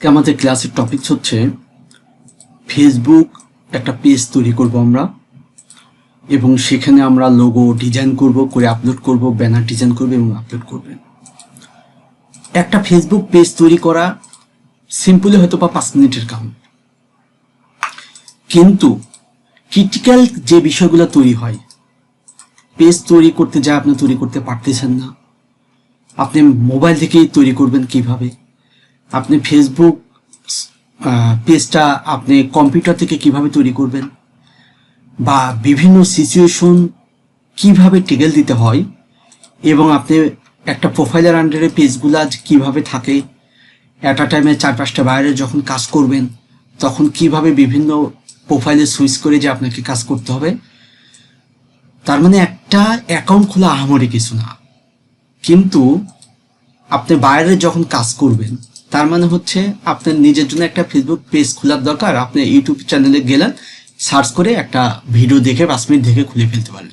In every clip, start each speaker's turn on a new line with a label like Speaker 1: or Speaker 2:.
Speaker 1: আজকে আমাদের ক্লাসের টপিক হচ্ছে ফেসবুক একটা পেজ তৈরি করব আমরা এবং সেখানে আমরা লোগো ডিজাইন করব, করে আপলোড করব ব্যানার ডিজাইন করব এবং আপলোড করবে। একটা ফেসবুক পেজ তৈরি করা সিম্পলি হয়তো বা পাঁচ মিনিটের কাম। কিন্তু ক্রিটিক্যাল যে বিষয়গুলো তৈরি হয় পেজ তৈরি করতে যা আপনি তৈরি করতে পারতেছেন না, আপনি মোবাইল থেকেই তৈরি করবেন কীভাবে? আপনি ফেসবুক পেজটা আপনি কম্পিউটার থেকে কীভাবে তৈরি করবেন? বা বিভিন্ন সিচুয়েশন কীভাবে টিকেল দিতে হয়? এবং আপনি একটা প্রোফাইলের আন্ডারে পেজগুলা কীভাবে থাকে? আ টাইমে চার পাঁচটা বাইরে যখন কাজ করবেন, তখন কীভাবে বিভিন্ন প্রোফাইলে সুইচ করে যে আপনাকে কাজ করতে হবে? তার মানে একটা অ্যাকাউন্ট খোলা আহামরি কিছু না। কিন্তু আপনি বাইরে যখন কাজ করবেন তার মানে হচ্ছে আপনার নিজের জন্য একটা ফেসবুক পেজ খোলার দরকার। আপনি ইউটিউব চ্যানেলে গেলেন সার্চ করে একটা ভিডিও দেখে পাঁচ মিনিট দেখে খুলে ফেলতে পারেন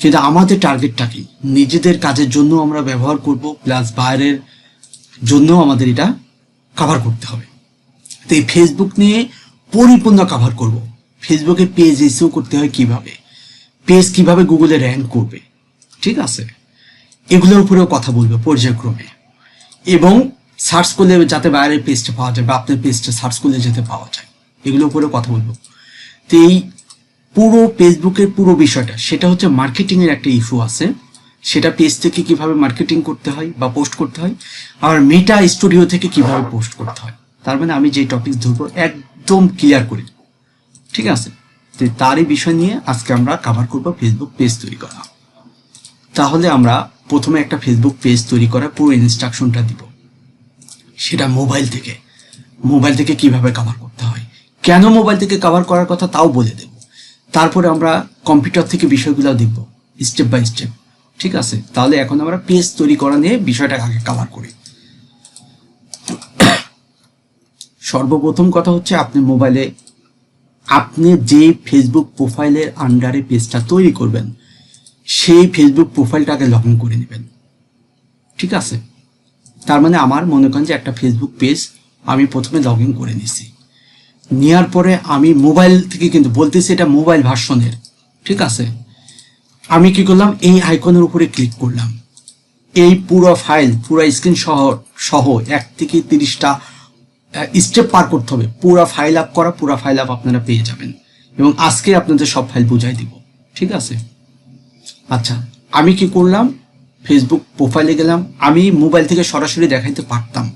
Speaker 1: কিন্তু আমাদের টার্গেটটা কি? নিজেদের কাজের জন্য আমরা ব্যবহার করব প্লাস বাইরের জন্য আমাদের এটা কভার করতে হবে। তো এই ফেসবুক নিয়ে পরিপূর্ণ কভার করব। ফেসবুকে পেজ ইস্যু করতে হয় কীভাবে? পেজ কীভাবে গুগলে র্যাঙ্ক করবে? ঠিক আছে? এগুলোর উপরেও কথা বলবে পর্যায়ক্রমে। এবং সার্চ করলে যাতে বাইরের পেজটা পাওয়া যায় বা আপনার পেজটা সার্চ করলে যাতে পাওয়া যায়। এগুলোর উপরেও কথা বলব। তো এই পুরো ফেসবুকের পুরো বিষয়টা, সেটা হচ্ছে মার্কেটিং এর একটা ইস্যু আছে। সেটা পেজ থেকে কীভাবে মার্কেটিং করতে হয় বা পোস্ট করতে হয় আর মেটা স্টুডিও থেকে কীভাবে পোস্ট করতে হয়। তার মানে আমি যে টপিক ধরবো একদম ক্লিয়ার করে ঠিক আছে? তো তারই বিষয় নিয়ে আজকে আমরা কভার করব ফেসবুক পেজ তৈরি করা। তাহলে আমরা প্রথমে একটা ফেসবুক পেজ তৈরি করার পুরো ইনস্ট্রাকশনটা দিব। সেটা মোবাইল থেকে। মোবাইল থেকে কীভাবে কভার করতে হয়? কেন মোবাইল থেকে কভার করার কথা তাও বলে দেব। তারপরে আমরা কম্পিউটার থেকে বিষয়গুলো দেখব স্টেপ বাই স্টেপ ঠিক আছে? তাহলে এখন আমরা পেজ তৈরি করা নিয়ে বিষয়টা আগে কভার করি। সর্বপ্রথম কথা হচ্ছে আপনি মোবাইলে আপনি যে ফেসবুক প্রোফাইলের আন্ডারে পেজটা তৈরি করবেন, সেই ফেসবুক প্রোফাইলটাকে লগ করে নেবেন। ঠিক আছে? তার মানে আমার মনে করেন যে একটা ফেসবুক পেজ আমি প্রথমে লগ ইন করে নিছি নেওয়ার পরে আমি মোবাইল থেকে কিন্তু বলতেছি এটা মোবাইল ভার্সনের ঠিক আছে? আমি কি করলাম? এই আইকনের উপরে ক্লিক করলাম। এই পুরো ফাইল পুরো স্ক্রিন সহ সহ এক থেকে তিরিশটা স্টেপ পার করতে হবে। পুরো ফাইল আপ করা, পুরো ফাইল আপ আপনারা পেয়ে যাবেন। এবং আজকে আপনাদের সব ফাইল বুঝাই দিব। ঠিক আছে? আচ্ছা আমি কি করলাম? ফেসবুক প্রোফাইলে গেলাম, আমি মোবাইল থেকে সরাসরি দেখাইতে পারতাম।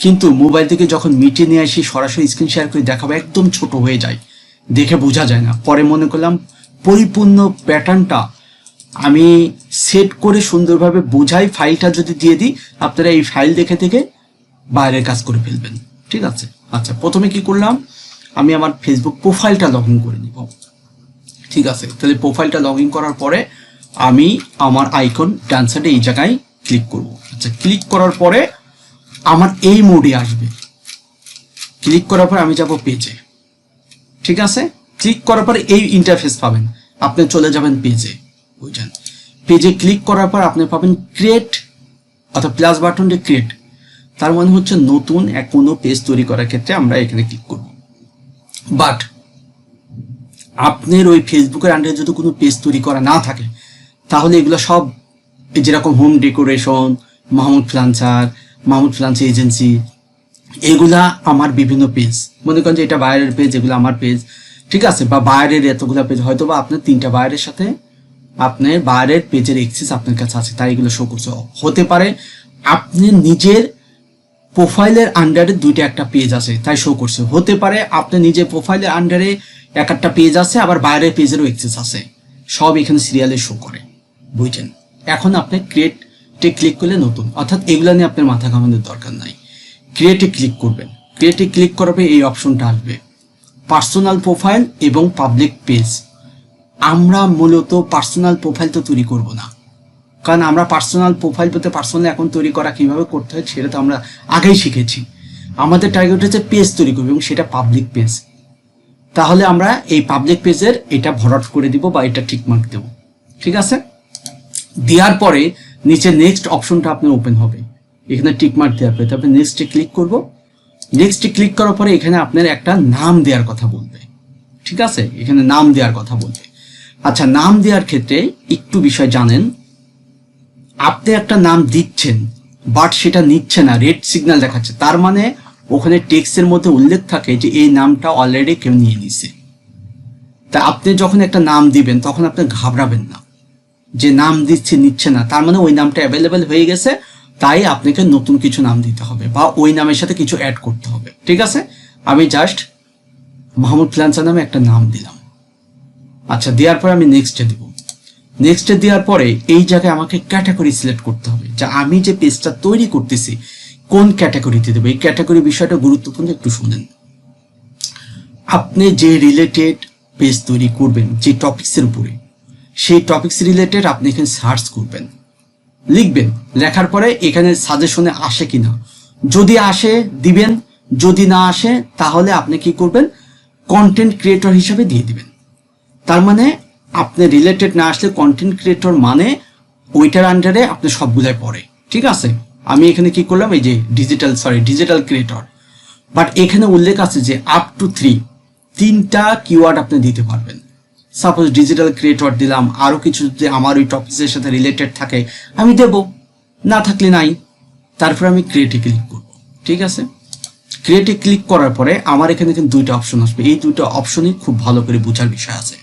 Speaker 1: কিন্তু মোবাইল থেকে যখন মিটিয়ে নিয়ে আসি, সরাসরি স্ক্রিন শেয়ার করে দেখাবো, একদম ছোট হয়ে যায়। দেখে বোঝা যায় না। পরে মনে করলাম, পরিপূর্ণ প্যাটার্নটা আমি সেট করে সুন্দরভাবে বোঝাই ফাইলটা যদি দিয়ে দিই, আপনারা এই ফাইল দেখে থেকে বাইরের কাজ করে ফেলবেন। ঠিক আছে? আচ্ছা প্রথমে কি করলাম? আমি আমার ফেসবুক প্রোফাইলটা লগ ইন করে নিব। ঠিক আছে? তাহলে প্রোফাইলটা লগ ইন করার পরে আমি আমার আইকন ডান সাইডে এই জায়গায় ক্লিক করব। আচ্ছা ক্লিক করার পরে আমার এই মোডে আসবে। ক্লিক করার পর আমি যাব পেজে ঠিক আছে? ক্লিক করার পর এই ইন্টারফেস পাবেন। আপনি চলে যাবেন পেজে বুঝছেন? পেজে ক্লিক করার পর আপনি পাবেন ক্রিয়েট অর্থাৎ প্লাস বাটনটা ক্রিয়েট তার মানে হচ্ছে নতুন এক কোনো পেজ তৈরি করার ক্ষেত্রে আমরা এখানে ক্লিক করব। বাট আপনার ওই ফেসবুকের আন্ডারে যদি কোনো পেজ তৈরি করা না থাকে তাহলে এগুলো সব যেরকম home decoration Mahmud freelancer Mahmud freelancer agency এগুলা আমার বিভিন্ন পেজ মনে করেন যে এটা বাইরের পেজ এগুলো আমার পেজ ঠিক আছে, বা বাইরের এতগুলো পেজ হয়তো বা আপনার তিনটা বাইরের সাথে আপনার বাইরের পেজের এক্সেস আপনার কাছে আছে, তাই এগুলো শো করছে। হতে পারে আপনি নিজের প্রোফাইলের আন্ডারে দুইটা একটা পেজ আছে, তাই শো করছে। হতে পারে আপনি নিজের প্রোফাইলের আন্ডারে এক একটা পেজ আছে, আবার বাইরের পেজেরও এক্সেস আছে। সব এখানে সিরিয়ালে শো করে। বুঝছেন এখন আপনি ক্রিয়েটে ক্লিক করলে নতুন। অর্থাৎ এগুলো নিয়ে আপনার মাথা ঘামানোর দরকার নাই। ক্রিয়েটে ক্লিক করবেন। ক্রিয়েটে ক্লিক পরে এই অপশনটা আসবে। পার্সোনাল প্রোফাইল এবং পাবলিক পেজ আমরা মূলত পার্সোনাল প্রোফাইল তো তৈরি করব না। কারণ আমরা পার্সোনাল প্রোফাইল পেতে পার্সোনাল এখন তৈরি করা কীভাবে করতে হয় সেটা তো আমরা আগেই শিখেছি। আমাদের টার্গেট হচ্ছে পেজ তৈরি করব এবং সেটা পাবলিক পেজ তাহলে আমরা এই পাবলিক পেজের এটা ভরাট করে দিব বা এটা ঠিক মার্ক দেব। ঠিক আছে? দেওয়ার পরে নিচে নেক্সট অপশনটা আপনার ওপেন হবে। এখানে টিক মার্ক দেওয়ার পরে। তারপরে নেক্সটে ক্লিক করব। নেক্সটে ক্লিক করার পরে এখানে আপনার একটা নাম দেওয়ার কথা বলবে। ঠিক আছে? এখানে নাম দেওয়ার কথা বলবে। আচ্ছা নাম দেওয়ার ক্ষেত্রে একটু বিষয় জানেন। আপনি একটা নাম দিচ্ছেন বাট সেটা নিচ্ছে না রেড সিগন্যাল দেখাচ্ছে। তার মানে ওখানে টেক্সটের মধ্যে উল্লেখ থাকে যে এই নামটা অলরেডি কেউ নিয়ে নিছে। তা আপনি যখন একটা নাম দিবেন, তখন আপনি ঘাবড়াবেন না। যে নাম দিচ্ছে, নিচ্ছে না, তার মানে ওই নামটা অ্যাভেলেবেল হয়ে গেছে, তাই আপনাকে নতুন কিছু নাম দিতে হবে বা ওই নামের সাথে কিছু অ্যাড করতে হবে, ঠিক আছে? আমি জাস্ট মাহমুদ ফ্লান্সার নামে একটা নাম দিলাম। আচ্ছা দেওয়ার পরে আমি নেক্সটে দিব। নেক্সটে দেওয়ার পরে এই জায়গায় আমাকে ক্যাটাগরি সিলেক্ট করতে হবে। যা আমি যে পেজটা তৈরি করতেছি, কোন ক্যাটাগরিতে দেবো? এই ক্যাটাগরি বিষয়টা গুরুত্বপূর্ণ একটু শুনেন। আপনি যে রিলেটেড পেজ তৈরি করবেন, যে টপিক্সের উপরে সেই টপিক্স রিলেটেড আপনি এখানে সার্চ করবেন। লিখবেন, লেখার পরে এখানে সাজেশনে আসে কিনা। যদি আসে, দিবেন। যদি না আসে, তাহলে আপনি কি করবেন? কন্টেন্ট ক্রিয়েটর হিসেবে দিয়ে দিবেন। তার মানে আপনি রিলেটেড না আসলে কন্টেন্ট ক্রিয়েটর মানে ওইটার আন্ডারে আপনি সবগুলাই পড়ে। ঠিক আছে? আমি এখানে কি করলাম? এই যে digital sorry digital creator but এখানে উল্লেখ আছে যে আপ টু থ্রি তিনটা কিওয়ার্ড আপনি দিতে পারবেন। সাপোজ ডিজিটাল ক্রিয়েটর দিলাম আরও কিছু যদি আমার ওই টপিক্সের সাথে রিলেটেড থাকে, আমি দেব। না থাকলে নাই। তারপর আমি ক্রিয়েটে ক্লিক করব। ঠিক আছে? ক্রিয়েটে ক্লিক করার পরে আমার এখানে কিন্তু দুইটা অপশন আসবে। এই দুইটা অপশনই খুব ভালো করে বোঝার বিষয় আছে।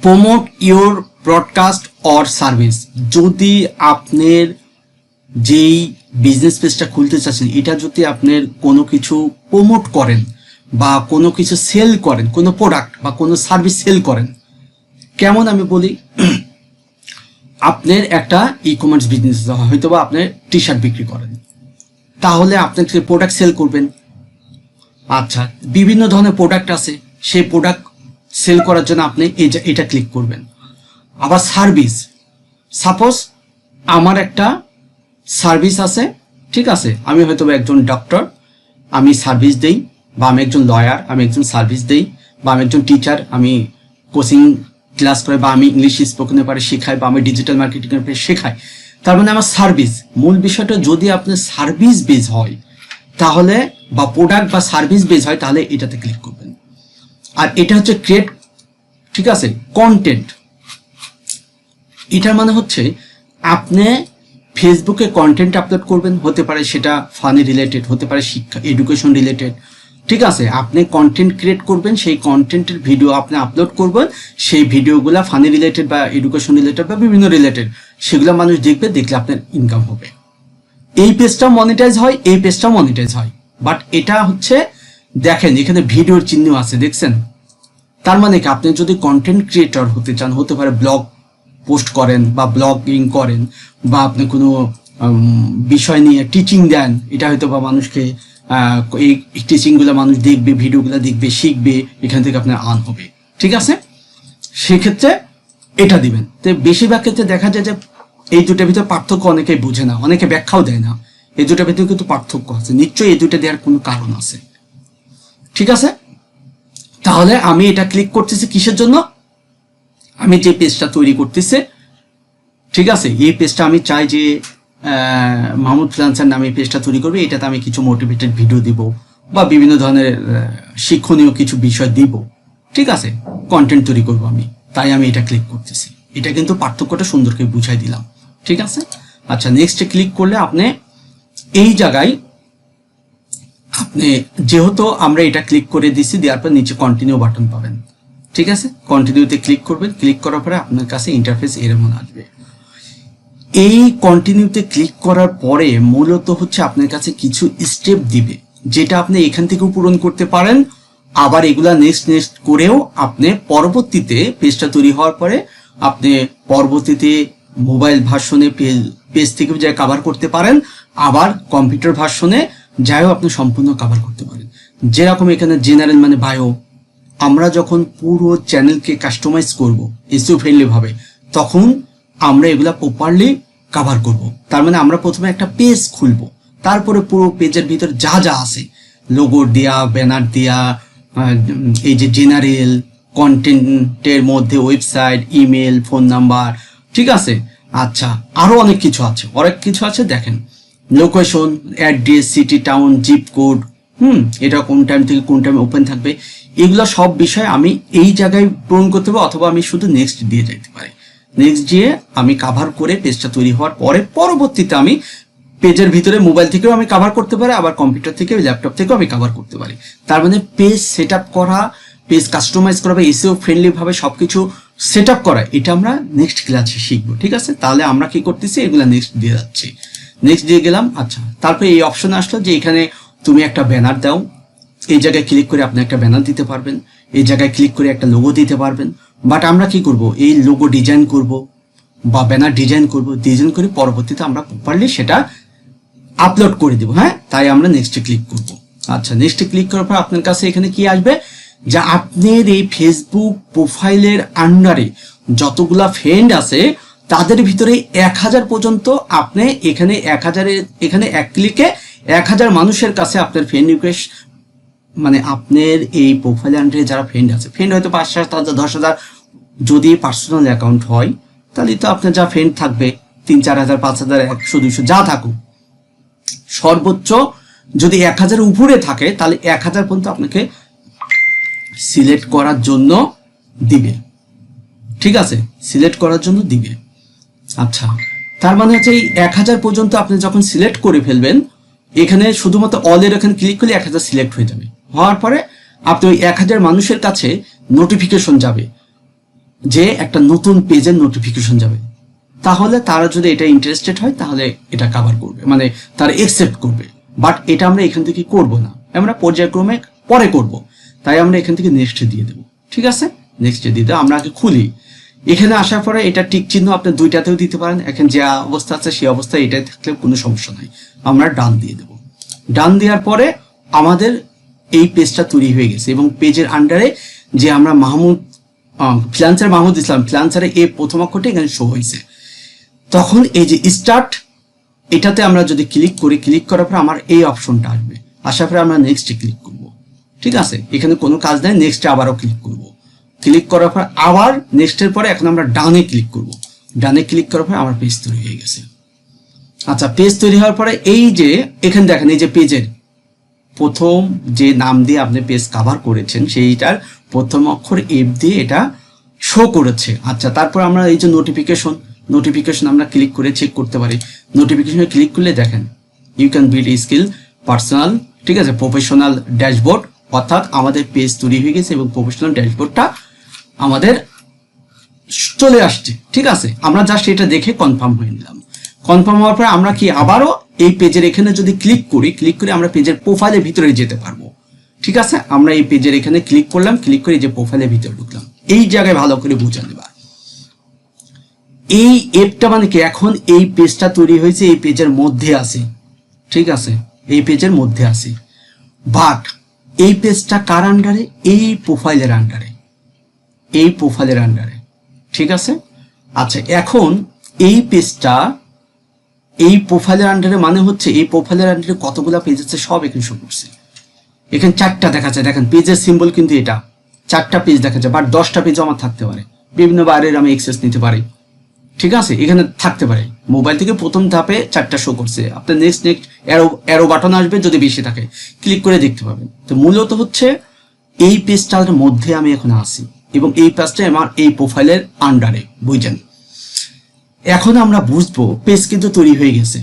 Speaker 1: Promote your broadcast or service যদি আপনার যেই বিজনেস পেজটা খুলতে চাচ্ছেন, এটা যদি আপনার কোনো কিছু প্রমোট করেন বা কোনো কিছু সেল করেন, কোনো প্রোডাক্ট বা কোনো সার্ভিস সেল করেন, কেমন আমি বলি, আপনার একটা ই কমার্স বিজনেস হয়তো বা আপনি টি শার্ট বিক্রি করেন। তাহলে আপনার প্রোডাক্ট সেল করবেন? আচ্ছা বিভিন্ন ধরনের প্রোডাক্ট আছে, সেই প্রোডাক্ট সেল করার জন্য আপনি এটা ক্লিক করবেন। আবার সার্ভিস সাপোজ আমার একটা সার্ভিস আছে, ঠিক আছে, আমি হয়তো একজন ডক্টর আমি সার্ভিস দেই বা আমি একজন লয়ার আমি একজন সার্ভিস দেই, বা আমি একজন টিচার আমি কোচিং ক্লাস করে বা আমি ইংলিশ স্পোকেনের পারে শেখাই বা আমি ডিজিটাল মার্কেটিংয়ের উপরে শেখাই। তার মানে আমার সার্ভিস মূল বিষয়টা যদি আপনার সার্ভিস বেজ হয়, তাহলে বা প্রোডাক্ট বা সার্ভিস বেজ হয়, তাহলে এটাতে ক্লিক করবেন। আর এটা হচ্ছে ক্রিয়েট ঠিক আছে? কন্টেন্ট এটার মানে হচ্ছে, আপনি ফেসবুকে কন্টেন্ট আপলোড করবেন, হতে পারে সেটা ফানি রিলেটেড হতে পারে শিক্ষা এডুকেশন রিলেটেড ঠিক আছে, আপনি কন্টেন্ট ক্রিয়েট করবেন, সেই কন্টেন্টের ভিডিও আপনি আপলোড করবেন, সেই ভিডিওগুলো ফানি রিলেটেড বা এডুকেশন রিলেটেড বা বিভিন্ন রিলেটেড সেগুলো মানুষ দেখবে, দেখলে আপনার ইনকাম হবে। এই পেজটা মনিটাইজ হয়, এই পেজটা মনিটাইজ হয়। বাট এটা হচ্ছে, দেখেন, এখানে ভিডিওর চিহ্ন আছে, দেখছেন? তার মানে কি, আপনি যদি কন্টেন্ট ক্রিয়েটর হতে চান, হতে পারে ব্লগ পোস্ট করেন বা ব্লগিং করেন, বা আপনি কোনো বিষয় নিয়ে টিচিং দেন, এটা হয়তো বা মানুষকে এই টিচিংগুলো মানুষ দেখবে ভিডিওগুলো দেখবে, শিখবে, এখান থেকে আপনার আর্ন হবে। ঠিক আছে? সেক্ষেত্রে এটা দিবেন। তো বেশিরভাগ ক্ষেত্রে দেখা যায় যে এই দুটোর ভিতরে পার্থক্য অনেকেই বুঝে না, অনেকে ব্যাখ্যাও দেয় না। এই দুটোর ভিতরে কিন্তু পার্থক্য আছে। নিশ্চয়ই এই দুটো দেওয়ার কোনো কারণ আছে। ঠিক আছে? তাহলে আমি এটা ক্লিক করতেছি কিসের জন্য? আমি যে পেজটা তৈরি করতেছে, ঠিক আছে? এই পেজটা আমি চাই যে মাহমুদ ফ্রিলান্সার নামে পেজটা তৈরি করবে, এটাতে আমি কিছু মোটিভেটেড ভিডিও দিব বা বিভিন্ন ধরনের শিক্ষণীয় কিছু বিষয় দিব। ঠিক আছে? কন্টেন্ট তৈরি করব আমি। তাই আমি এটা ক্লিক করতেছি। এটা কিন্তু পার্থক্যটা সুন্দরকে বুঝাই দিলাম। ঠিক আছে? আচ্ছা নেক্সটে ক্লিক করলে আপনি এই জায়গায় আপনি যেহেতু আমরা এটা ক্লিক করে দিছি, দেওয়ার পর নিচে কন্টিনিউ বাটন পাবেন। ঠিক আছে? কন্টিনিউতে ক্লিক করবেন। ক্লিক করার পরে আপনার কাছে ইন্টারফেস এরকম আসবে। এই কন্টিনিউতে ক্লিক করার পরে মূলত হচ্ছে আপনার কাছে কিছু স্টেপ দিবে, যেটা আপনি এখান থেকেও পূরণ করতে পারেন। আবার এগুলা নেক্সট নেক্সট করেও আপনি পরবর্তীতে পেজটা তৈরি হওয়ার পরে আপনি পরবর্তীতে মোবাইল ভার্সনে পেজ থেকেও যা কাভার করতে পারেন। আবার কম্পিউটার ভার্সনে যাইও আপনি সম্পূর্ণ কাভার করতে পারেন। যেরকম এখানে জেনারেল মানে বায়ো আমরা যখন পুরো চ্যানেলকে কাস্টমাইজ করব এসিও ফ্রেন্ডলি ভাবে, তখন আমরা এগুলা প্রপারলি কভার করব। তার মানে আমরা প্রথমে একটা পেজ খুলব। তারপরে পুরো পেজের ভিতর যা যা আছে লোগো দেয়া ব্যানার দেয়া এই যে জেনারেল কন্টেন্টের মধ্যে ওয়েবসাইট ইমেল ফোন নাম্বার ঠিক আছে? আচ্ছা আরও অনেক কিছু আছে। অনেক কিছু আছে, দেখেন। Location address city town zip code hmm, এটা কোন টাইম থেকে কোন টাইমে ওপেন থাকবে, এগুলো সব বিষয় আমি এই জায়গায় পূরণ করতে পারব, অথবা আমি শুধু নেক্সট দিয়ে যেতে পারি। নেক্সট দিয়ে আমি কাভার করে পেজটা তৈরি হওয়ার পরে পরবর্তীতে আমি পেজের ভিতরে মোবাইল থেকেও আমি কাভার করতে পারি, আবার কম্পিউটার থেকে ল্যাপটপ থেকেও আমি কাভার করতে পারি। তার মানে পেজ সেট করা পেজ কাস্টমাইজ করা বা এসিও ফ্রেন্ডলি ভাবে সবকিছু সেট করা, এটা আমরা নেক্সট ক্লাসে শিখব, ঠিক আছে? তাহলে আমরা কি করতেছি? এগুলা নেক্সট দিয়ে যাচ্ছি। নেক্সট দিয়ে গেলাম আচ্ছা তারপরে এই অপশন আসলো যে এখানে তুমি একটা ব্যানার দাও। এই জায়গায় ক্লিক করে আপনি একটা ব্যানার দিতে পারবেন। এই জায়গায় ক্লিক করে একটা লোগো দিতে পারবেন। বাট আমরা কি করব? এই লোগো ডিজাইন করব বা ব্যানার ডিজাইন করব ডিজাইন করে পরবর্তীতে আমরা প্রপারলি সেটা আপলোড করে দিব হ্যাঁ? তাই আমরা নেক্সটে ক্লিক করব। আচ্ছা নেক্সটে ক্লিক করার পর আপনার কাছে এখানে কি আসবে? যে আপনার এই ফেসবুক প্রোফাইলের আন্ডারে যতগুলা ফ্রেন্ড আছে, তাদের ভিতরে এক হাজার পর্যন্ত আপনি এখানে এক হাজারের এখানে এক ক্লিকে এক হাজার মানুষের কাছে আপনার ফ্রেন্ড রিকোয়েস্ট মানে আপনার এই প্রোফাইল আন্ডারে যারা ফ্রেন্ড আছে ফ্রেন্ড হয়তো পাঁচ হাজার, দশ হাজার যদি পার্সোনাল অ্যাকাউন্ট হয়, তাহলে তো আপনার যা ফ্রেন্ড থাকবে, তিন, চার হাজার, পাঁচ হাজার, একশো, দুইশো, যা থাকুক। সর্বোচ্চ যদি এক হাজার উপরে থাকে, তাহলে এক হাজার পর্যন্ত আপনাকে সিলেক্ট করার জন্য দিবে। ঠিক আছে? সিলেক্ট করার জন্য দিবে। আচ্ছা। তার মানে হচ্ছে এই এক হাজার পর্যন্ত আপনি যখন সিলেক্ট করে ফেলবেন, এখানে শুধুমাত্র অলের এখানে ক্লিক করলে এক হাজার সিলেক্ট হয়ে যাবে। হওয়ার পরে আপনি ওই এক হাজার মানুষের কাছে নোটিফিকেশন যাবে। যে একটা নতুন পেজের নোটিফিকেশন যাবে। তাহলে তারা যদি এটা ইন্টারেস্টেড হয়, তাহলে এটা কাভার করবে। মানে তারা একসেপ্ট করবে। বাট এটা আমরা এখান থেকে করব না। আমরা পর্যায়ক্রমে পরে করব। তাই আমরা এখান থেকে নেক্সটে দিয়ে দেবো। ঠিক আছে? নেক্সটে দিয়ে দেবো। আমরা আগে খুলি। এখানে আসার পরে এটা টিক চিহ্ন আপনি দুইটাতেও দিতে পারেন। এখন যে অবস্থা আছে, সেই অবস্থায় এটাই থাকলে কোনো সমস্যা নাই। আমরা ডান দিয়ে দেবো। ডান দেওয়ার পরে আমাদের এই পেজটা তৈরি হয়ে গেছে এবং পেজের আন্ডারে যে আমরা মাহমুদ ফ্রিলান্সার মাহমুদ ইসলাম ফ্রিলান্সারে এই প্রথম অক্ষরটা এখানে শো হয়েছে। তখন এই যে স্টার্ট এটাতে আমরা যদি ক্লিক করি ক্লিক করার পর আমার এই অপশনটা আসবে। আসার পরে আমরা নেক্সটে ক্লিক করব। ঠিক আছে? এখানে কোনো কাজ নেই নেক্সটে আবারও ক্লিক করব। ক্লিক করার পর আবার নেক্সটের পরে এখন আমরা ডানে ক্লিক করব। ডানে ক্লিক করার পর আমার পেজ তৈরি হয়ে গেছে। আচ্ছা পেজ তৈরি হওয়ার পরে এই যে, এখানে দেখেন, এই যে পেজের প্রথম যে নাম দিয়ে আপনি পেজ কাভার করেছেন, সেইটার প্রথম অক্ষর এফ দিয়ে এটা শো করেছে। আচ্ছা তারপর আমরা এই যে নোটিফিকেশন নোটিফিকেশন আমরা ক্লিক করে চেক করতে পারি। নোটিফিকেশনে ক্লিক করলে দেখেন you can build skill personal ঠিক আছে প্রফেশনাল ড্যাশবোর্ড অর্থাৎ আমাদের পেজ তৈরি হয়ে গেছে এবং প্রফেশনাল ড্যাশবোর্ডটা আমাদের চলে আসছে, ঠিক আছে? আমরা জাস্ট এটা দেখে কনফার্ম হয়ে নিলাম। কনফার্ম হওয়ার পরে আমরা কি আবারও এই পেজের এখানে যদি ক্লিক করি ক্লিক করে আমরা পেজের প্রোফাইলের ভিতরে যেতে পারব। ঠিক আছে? আমরা এই পেজের এখানে ক্লিক করলাম ক্লিক করে যে প্রোফাইলের ভিতরে ঢুকলাম। এই জায়গায় ভালো করে বুঝে নেবা এই অ্যাপটা মানে কি? এখন এই পেজটা তৈরি হয়েছে, এই পেজের মধ্যে আছে। ঠিক আছে? এই পেজের মধ্যে আছে। বাট এই পেজটা কার আন্ডারে এই প্রোফাইলের আন্ডারে এই প্রোফাইলের আন্ডারে ঠিক আছে? আচ্ছা এখন এই পেজটা এই প্রোফাইলের আন্ডারে মানে হচ্ছে, এই প্রোফাইলের আন্ডারে কতগুলো পেজ আছে সব এখানে শো করছে। এখানে চারটা দেখা যায়। দেখেন, পেজের সিম্বল কিন্তু এটা। চারটা পেজ দেখা যায় বাট দশটা পেজ আমার থাকতে পারে। বিভিন্ন বাইরের আমি এক্সেস নিতে পারি। ঠিক আছে? এখানে থাকতে পারে। মোবাইল থেকে প্রথম ধাপে চারটা শো করছে। আপনার next next arrow arrow button আসবে যদি বেশি থাকে। ক্লিক করে দেখতে পাবেন। তো মূলত হচ্ছে এই পেজটার মধ্যে আমি এখন আসি এবং এই পেজটা আমার এই প্রোফাইলের আন্ডারে বুঝছেন? এখন আমরা বুঝব পেজ কিন্তু তৈরি হয়ে গেছে।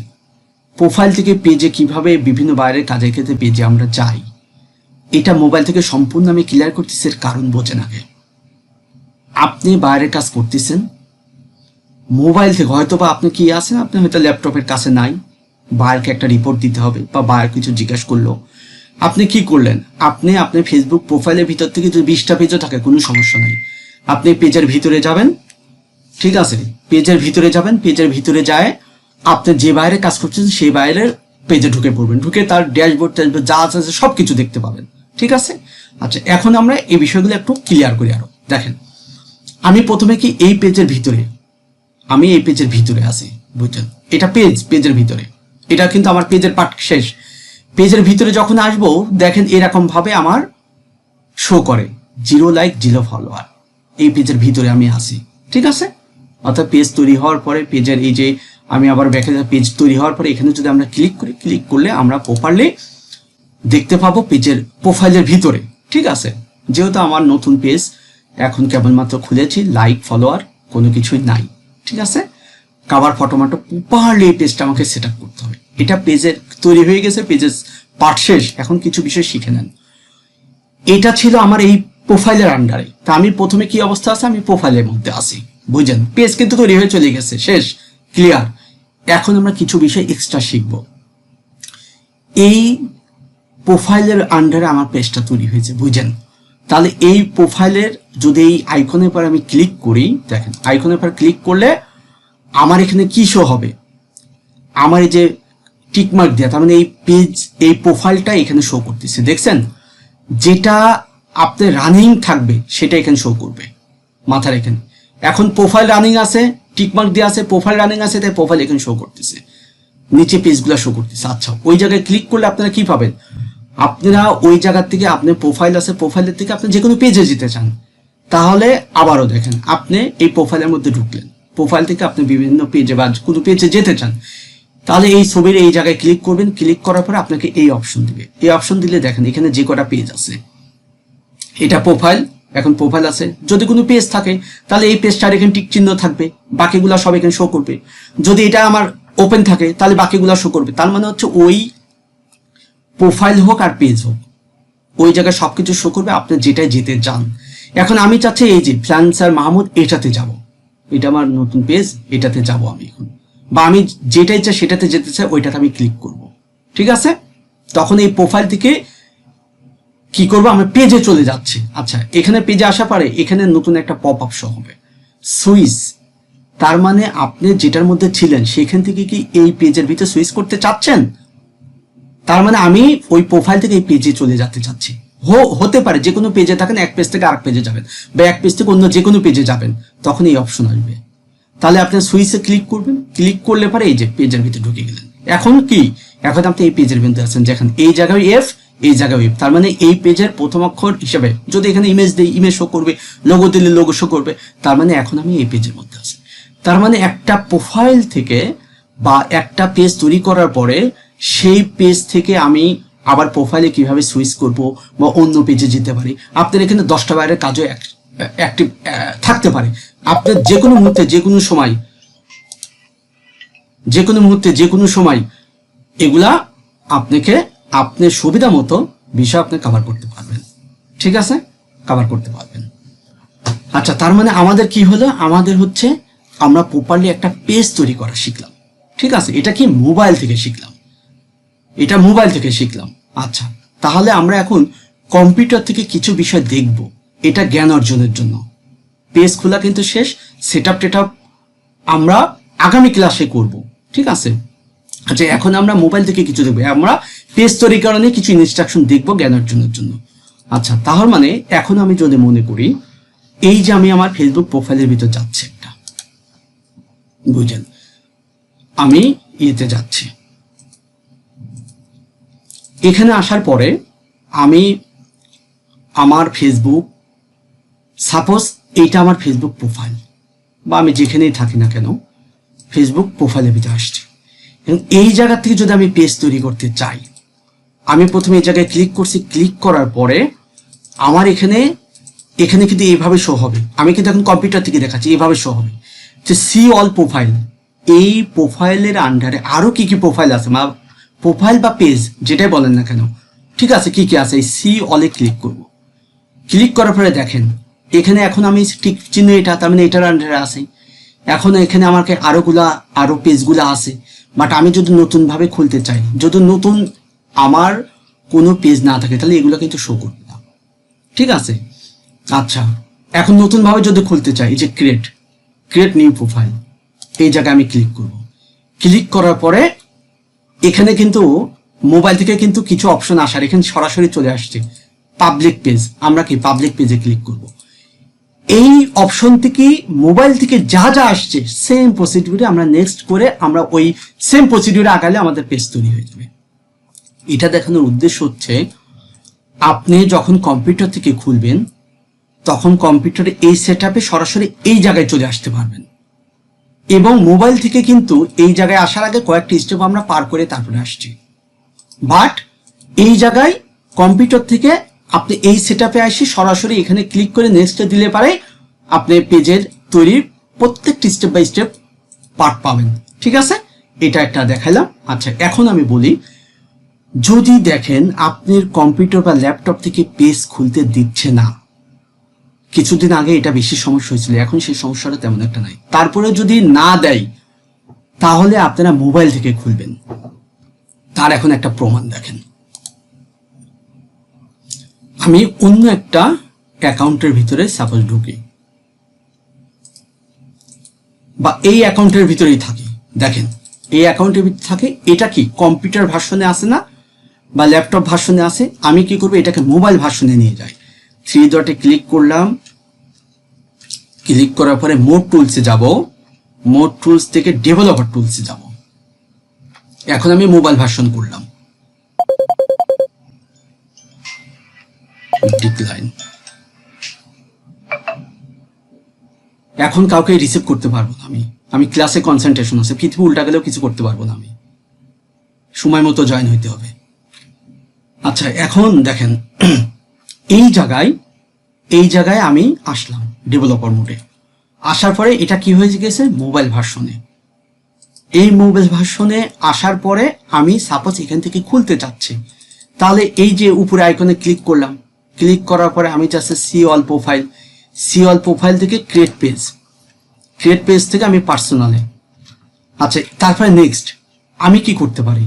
Speaker 1: প্রোফাইল থেকে পেজে কীভাবে বিভিন্ন বাইরের কাজের ক্ষেত্রে পেজে আমরা যাই। এটা মোবাইল থেকে সম্পূর্ণ আমি ক্লিয়ার করতেছি কারণ বোঝেন আগে আপনি বাইরের কাজ করতেছেন, মোবাইল থেকে হয়তো বা আপনি কি আছেন, আপনি হয়তো ল্যাপটপের কাছে নাই, বায়ারকে একটা রিপোর্ট দিতে হবে বা বায়ার কিছু জিজ্ঞাসা করল। আপনি কি করলেন? আপনি আপনার ফেসবুক প্রোফাইলের ভিতর থেকে যদি বিশটা পেজও থাকে, কোনো সমস্যা নাই। আপনি পেজের ভিতরে যাবেন, ঠিক আছে? পেজের ভিতরে যাবেন পেজের ভিতরে যায়, আপনি যে বাইরে কাজ করছেন সেই বাইরের পেজে ঢুকে পড়বেন। ঢুকে তার ড্যাশবোর্ড ট্যাশবোর্ড যা আছে সব কিছু দেখতে পাবেন। ঠিক আছে? আচ্ছা এখন আমরা এই বিষয়গুলো একটু ক্লিয়ার করি আরও। দেখেন, আমি প্রথমে কি এই পেজের ভিতরে, আমি এই পেজের ভিতরে আছি, বুঝছেন? এটা পেজ পেজের ভিতরে। এটা কিন্তু আমার পেজের পার্ট শেষ। পেজের ভিতরে যখন আসব, দেখেন এরকম ভাবে আমার শো করে জিরো লাইক জিরো ফলোয়ার এই পেজের ভিতরে আমি আসি ঠিক আছে? অর্থাৎ পেজ তৈরি হওয়ার পরে, পেজের এই যে আমি আবার ব্যাকে পেজ তৈরি হওয়ার পরে, এখানে যদি আমরা ক্লিক করি ক্লিক করলে আমরা প্রপারলি দেখতে পাবো পেজের প্রোফাইলের ভিতরে। ঠিক আছে? যেহেতু আমার নতুন পেজ, এখন কেবলমাত্র খুলেছি লাইক ফলোয়ার কোনো কিছুই নাই। ঠিক আছে? কাভার ফটো মাটো প্রপারলি এই পেজটা আমাকে সেট করতে হবে। এটা পেজের তৈরি হয়ে গেছে, পেজের পার্ট শেষ। এখন কিছু বিষয় শিখে নেন। এটা ছিল আমার এই প্রোফাইলের আন্ডারে তা আমি প্রথমে কি অবস্থা আছে? আমি প্রোফাইলের মধ্যে আছি। বুঝেন পেজ কিন্তু তৈরি হয়ে চলে গেছে। শেষ। ক্লিয়ার এখন আমরা কিছু বিষয় এক্সট্রা শিখব। এই প্রোফাইলের আন্ডারে আমার পেজটা তৈরি হয়েছে বুঝেন তাহলে এই প্রোফাইলের যদি এই আইকনের পর আমি ক্লিক করি, দেখেন আইকনের পর ক্লিক করলে আমার এখানে কি শো হবে? আমার এই যে টিকমার্ক দেওয়া তার মানে এই পেজ এই প্রোফাইলটা এখানে শো করতেছে, দেখছেন? যেটা আপনার রানিং থাকবে, সেটা এখানে শো করবে, মাথার এখানে। এখন প্রোফাইল রানিং আছে টিকমার্ক দেওয়া আছে প্রোফাইল রানিং আছে, তাই প্রোফাইল এখানে শো করতেছে। নিচে পেজগুলো শো করতেছে আচ্ছা ওই জায়গায় ক্লিক করলে আপনারা কি পাবেন? আপনারা ওই জায়গার থেকে আপনার প্রোফাইল আছে প্রোফাইলের থেকে আপনি যে কোনো পেজে যেতে চান, তাহলে আবারও দেখেন, আপনি এই প্রোফাইলের মধ্যে ঢুকলেন। প্রোফাইল থেকে আপনি বিভিন্ন পেজে বা কোনো পেজে যেতে চান, তাহলে এই ছবির এই জায়গায় ক্লিক করবেন ক্লিক করার পরে আপনাকে এই অপশন দিবে। এই অপশন দিলে দেখেন, এখানে যে কটা পেজ আছে, এটা প্রোফাইল এখন প্রোফাইল আছে। যদি কোনো পেজ থাকে, তাহলে এই পেজটার এখানে টিক চিহ্ন থাকবে, বাকিগুলো সব এখানে শো করবে। যদি এটা আমার ওপেন থাকে, তাহলে বাকিগুলো শো করবে। তার মানে হচ্ছে ওই প্রোফাইল হোক আর পেজ হোক, ওই জায়গায় সবকিছু শো করবে, আপনি যেটাই যেতে চান। এখন আমি চাচ্ছি এই যে ফ্রান্সার মাহমুদ, এটাতে যাব। এটা আমার নতুন পেজ এটাতে যাব আমি এখন। বা আমি যেটাই চাই সেটাতে যেতে চাই, ওইটাতে আমি ক্লিক করব। ঠিক আছে? তখন এই প্রোফাইল থেকে কি করব? আমি পেজে চলে যাচ্ছি। আচ্ছা এখানে পেজে আসা পারে এখানে নতুন একটা পপ আপ শো হবে। সুইচ তার মানে আপনি যেটার মধ্যে ছিলেন, সেখান থেকে কি এই পেজের ভিতরে সুইচ করতে চাচ্ছেন? তার মানে আমি ওই প্রোফাইল থেকে এই পেজে চলে যেতে চাচ্ছি। হতে পারে, যে কোনো পেজে থাকেন, এক পেজ থেকে আরেক পেজে যাবেন বা এক পেজ থেকে অন্য যে কোনো পেজে যাবেন, তখন এই অপশন আসবে। তাহলে আপনি সুইচে ক্লিক করবেন। ক্লিক করলে পরে এই যে পেজের ভিতরে ঢুকে গেলেন। এখন কি? এখন আপনি এই পেজের ভিতরে আছেন যেখানে এই জায়গায় এফ এই জায়গায় এফ তার মানে এই পেজের প্রথম অক্ষর হিসেবে যদি এখানে ইমেজ দিই ইমেজ শো করবে লোগো দিলে লোগো শো করবে, তার মানে এখন আমি এই পেজের মধ্যে আছি। তার মানে একটা প্রোফাইল থেকে বা একটা পেজ তৈরি করার পরে সেই পেজ থেকে আমি আবার প্রোফাইলে কীভাবে সুইচ করব বা অন্য পেজে যেতে পারি? আপনার এখানে দশটা বাইরের কাজও অ্যাক্টিভ থাকতে পারে। আপনার যে কোনো মুহূর্তে, যে কোনো সময়, যে কোনো মুহূর্তে, যে কোনো সময় এগুলা আপনাকে আপনার সুবিধা মতো বিষয় আপনি কভার করতে পারবেন। ঠিক আছে? কভার করতে পারবেন। আচ্ছা তার মানে আমাদের কি হলো? আমাদের হচ্ছে আমরা প্রপারলি একটা পেজ তৈরি করা শিখলাম। ঠিক আছে? এটা কি মোবাইল থেকে শিখলাম? এটা মোবাইল থেকে শিখলাম। আচ্ছা তাহলে আমরা এখন কম্পিউটার থেকে কিছু বিষয় দেখব। এটা জ্ঞান অর্জনের জন্য। পেজ খোলা কিন্তু শেষ সেট আপ টেট আমরা আগামী ক্লাসে করব। ঠিক আছে? আচ্ছা এখন আমরা মোবাইল থেকে কিছু দেখব। আমরা পেজ তৈরির কারণে কিছু ইনস্ট্রাকশন দেখব জ্ঞান অর্জনের জন্য। আচ্ছা তাহলে মানে এখন আমি যদি মনে করি, এই যে আমি আমার ফেসবুক প্রোফাইলের ভিতর যাচ্ছি একটা, বুঝলেন? আমি ইয়েতে যাচ্ছি। এখানে আসার পরে আমি আমার ফেসবুক সাপোজ এইটা আমার ফেসবুক প্রোফাইল বা আমি যেখানেই থাকি না কেন ফেসবুক প্রোফাইলে ভিতরে আসছি। এবং এই জায়গা থেকে যদি আমি পেজ তৈরি করতে চাই, আমি প্রথমে এই জায়গায় ক্লিক করছি। ক্লিক করার পরে আমার এখানে এখানে কিন্তু এইভাবে শো হবে। আমি কিন্তু এখন কম্পিউটার থেকে দেখাচ্ছি, এইভাবে শো হবে। যে সি অল প্রোফাইল এই প্রোফাইলের আন্ডারে আরও কি কি প্রোফাইল আছে? প্রোফাইল বা পেজ যেটাই বলেন না কেন, ঠিক আছে, কি কি আছে, এই সি অলে ক্লিক করব। ক্লিক করার পরে দেখেন, এখানে এখন আমি ঠিক চিহ্ন এটা, তার মানে এটার আন্ডারে আছে। এখন এখানে আমাকে আরোগুলা, আরও পেজগুলো আছে। বাট আমি যদি নতুনভাবে খুলতে চাই, যদি নতুন আমার কোনো পেজ না থাকে, তাহলে এগুলো কিন্তু শো করবে না। ঠিক আছে? আচ্ছা এখন নতুনভাবে যদি খুলতে চাই, এই যে ক্রিয়েট ক্রিয়েট নিউ প্রোফাইল এই জায়গায় আমি ক্লিক করব। ক্লিক করার পরে এখানে কিন্তু মোবাইল থেকে কিন্তু কিছু অপশন আসার, এখানে সরাসরি চলে আসছে পাবলিক পেজ আমরা কি পাবলিক পেজে ক্লিক করব? এই অপশন থেকে মোবাইল থেকে যা যা আসছে সেম প্রসিডিউরে আমরা নেক্সট করে আমরা ওই সেম প্রসিডিউরে আগালে আমাদের পেজ তৈরি হয়ে যাবে। এটা দেখানোর উদ্দেশ্য হচ্ছে, আপনি যখন কম্পিউটার থেকে খুলবেন, তখন কম্পিউটারে এই সেট সরাসরি এই জায়গায় চলে আসতে পারবেন। এবং মোবাইল থেকে কিন্তু এই জায়গায় আসার আগে কয়েকটি স্টেপ আমরা পার করে তারপরে আসছি। বাট এই জায়গায় কম্পিউটার থেকে আপনি এই সেট আপে আসি, সরাসরি এখানে ক্লিক করে নেক্সটে দিলে পারে আপনি পেজের তৈরির প্রত্যেকটি স্টেপ বাই স্টেপ পার্ট পাবেন। ঠিক আছে? এটা একটা দেখালাম আচ্ছা এখন আমি বলি, যদি দেখেন আপনার কম্পিউটার বা ল্যাপটপ থেকে পেজ খুলতে দিচ্ছে না কিছুদিন আগে এটা বেশি সমস্যা হয়েছিল, এখন সেই সমস্যাটা তেমন একটা নাই। তারপরে যদি না দেয়, তাহলে আপনারা মোবাইল থেকে খুলবেন। তার এখন একটা প্রমাণ দেখেন। আমি অন্য একটা অ্যাকাউন্টের ভিতরে সাপোজ ঢুকি। বা এই অ্যাকাউন্টের ভিতরেই থাকি। দেখেন, এই অ্যাকাউন্টের ভিতরে থাকে, এটা কি কম্পিউটার ভার্সনে আসে না? বা ল্যাপটপ ভার্সনে আসে? আমি কি করব? এটাকে মোবাইল ভার্সনে নিয়ে যাই। থ্রি ডটে ক্লিক করলাম। ক্লিক করার পরে মোড টুলসে যাব। মোড টুলস থেকে ডেভেলপার টুলসে যাব। এখন আমি মোবাইল ভার্সন করলাম। এখন কাউকে রিসিভ করতে পারব না আমি। আমি ক্লাসে কনসেন্ট্রেশন আছে। পৃথিবী উল্টা গেলেও কিছু করতে পারব না আমি। সময় মতো জয়েন হইতে হবে। আচ্ছা এখন দেখেন এই জায়গায় এই জায়গায় আমি আসলাম ডেভেলপার মোডে আসার পরে এটা কি হয়ে গেছে? মোবাইল ভার্সনে এই মোবাইল ভার্সনে আসার পরে আমি সাপোজ এখান থেকে খুলতে চাচ্ছি। তাহলে এই যে উপরে আইকনে ক্লিক করলাম। ক্লিক করার পরে আমি চাচ্ছি see all profile see all profile থেকে ক্রিয়েট পেজ ক্রিয়েট পেজ থেকে আমি পার্সোনালে আচ্ছা তারপরে নেক্সট আমি কি করতে পারি?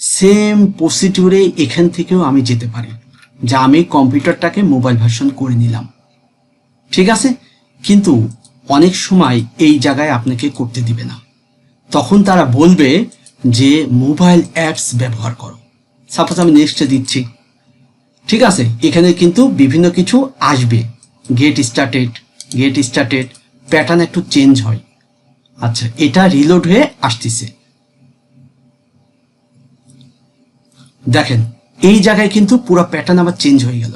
Speaker 1: সেম প্রসিডিউরে এখান থেকেও আমি যেতে পারি। যা আমি কম্পিউটারটাকে মোবাইল ভার্সন করে নিলাম। ঠিক আছে? কিন্তু অনেক সময় এই জায়গায় আপনাকে করতে দিবে না। তখন তারা বলবে যে, মোবাইল অ্যাপস ব্যবহার করো। সাপোজ আমি নেক্সটে দিচ্ছি। ঠিক আছে? এখানে কিন্তু বিভিন্ন কিছু আসবে। Get started get started pattern একটু চেঞ্জ হয়। আচ্ছা এটা রিলোড হয়ে আসতেছে। দেখেন এই জায়গায় কিন্তু পুরো প্যাটার্ন আবার চেঞ্জ হয়ে গেল।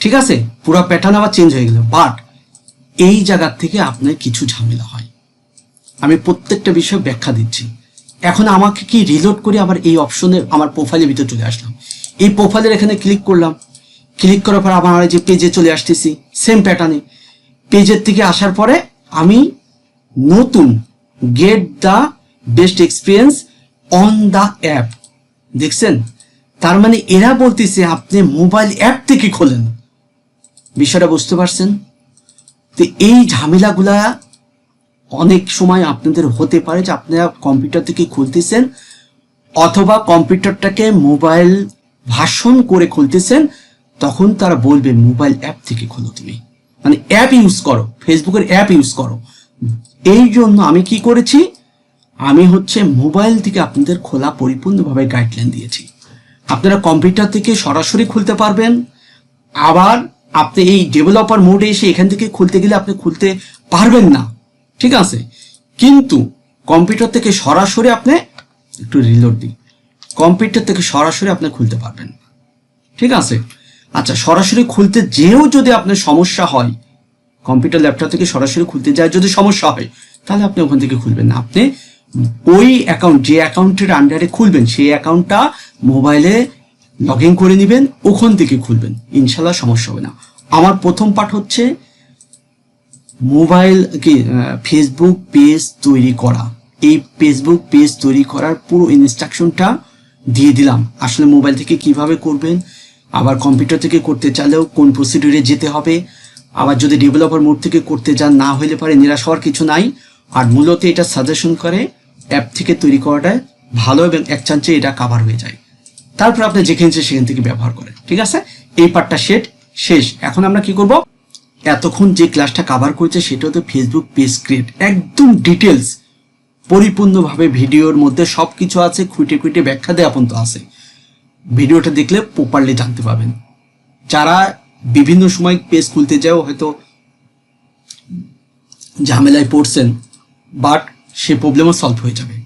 Speaker 1: ঠিক আছে? পুরো প্যাটার্ন আবার চেঞ্জ হয়ে গেল। বাট এই জায়গার থেকে আপনার কিছু ঝামেলা হয়। আমি প্রত্যেকটা বিষয় ব্যাখ্যা দিচ্ছি। এখন আমাকে কি রিলোড করে আবার এই অপশনে আমার প্রোফাইলের ভিতরে চলে আসলাম। এই প্রোফাইলের এখানে ক্লিক করলাম। ক্লিক করার পর আবার যে পেজে চলে আসতেছি। সেম প্যাটার্নে পেজের থেকে আসার পরে আমি নতুন get the best experience on the app দেখছেন? তার মানে এরা বলতেছে, আপনি মোবাইল অ্যাপ থেকে খোলেন। বিষয়টা বুঝতে পারছেন? তো এই ঝামেলাগুলা অনেক সময় আপনাদের হতে পারে যে আপনারা কম্পিউটার থেকে খুলতেছেন, অথবা কম্পিউটারটাকে মোবাইল ভাষণ করে খুলতেছেন, তখন তারা বলবে মোবাইল অ্যাপ থেকে খোলো তুমি। মানে অ্যাপ ইউজ করো ফেসবুকের অ্যাপ ইউজ করো। এই জন্য আমি কি করেছি? আমি হচ্ছে মোবাইল থেকে আপনাদের খোলা পরিপূর্ণভাবে গাইডলাইন দিয়েছি। আপনারা কম্পিউটার থেকে সরাসরি খুলতে পারবেন। আবার আপনি এই ডেভেলপার মোডে এসে এখান থেকে খুলতে গেলে আপনি খুলতে পারবেন না। ঠিক আছে? কিন্তু কম্পিউটার থেকে সরাসরি আপনি একটু রিলোড দিই কম্পিউটার থেকে সরাসরি আপনি খুলতে পারবেন। ঠিক আছে? আচ্ছা সরাসরি খুলতে যেও যদি আপনার সমস্যা হয়, কম্পিউটার ল্যাপটপ থেকে সরাসরি খুলতে যায় যদি সমস্যা হয়, তাহলে আপনি ওখান থেকে খুলবেন না। আপনি ওই অ্যাকাউন্ট যে অ্যাকাউন্টের আন্ডারে খুলবেন, সেই অ্যাকাউন্টটা মোবাইলে লগ ইন করে নেবেন, ওখান থেকে খুলবেন। ইনশাল্লাহ সমস্যা হবে না। আমার প্রথম পাঠ হচ্ছে মোবাইল কি ফেসবুক পেজ তৈরি করা। এই ফেসবুক পেজ তৈরি করার পুরো ইনস্ট্রাকশনটা দিয়ে দিলাম। আসলে মোবাইল থেকে কীভাবে করবেন, আবার কম্পিউটার থেকে করতে চাইলেও কোন প্রসিডিউরে যেতে হবে, আবার যদি ডেভেলপার মোড থেকে করতে যান, না হলে পারে নিরাশ হওয়ার কিছু নাই। আর মূলত এটা সাজেশন করে অ্যাপ থেকে তৈরি করাটা ভালো এবং এক চান্সে এটা কাভার হয়ে যায়। তারপর আপনি যেখানে সেখান থেকে ব্যবহার করেন, ঠিক আছে? এই পার্টটা সেট শেষ। এখন আমরা কি করব? এতক্ষণ যে ক্লাসটা কাভার করেছে সেটা হচ্ছে ফেসবুক পেজ ক্রিয়েট একদম ডিটেলস পরিপূর্ণভাবে ভিডিওর মধ্যে সব কিছু আছে, খুঁটে খুঁটে ব্যাখ্যা দেওয়া পর্যন্ত আছে। ভিডিওটা দেখলে প্রপারলি জানতে পারবেন। যারা বিভিন্ন সময় পেজ খুলতে যাও, হয়তো ঝামেলায় পড়ছেন বাট সে প্রবলেমও সলভ হয়ে যাবে।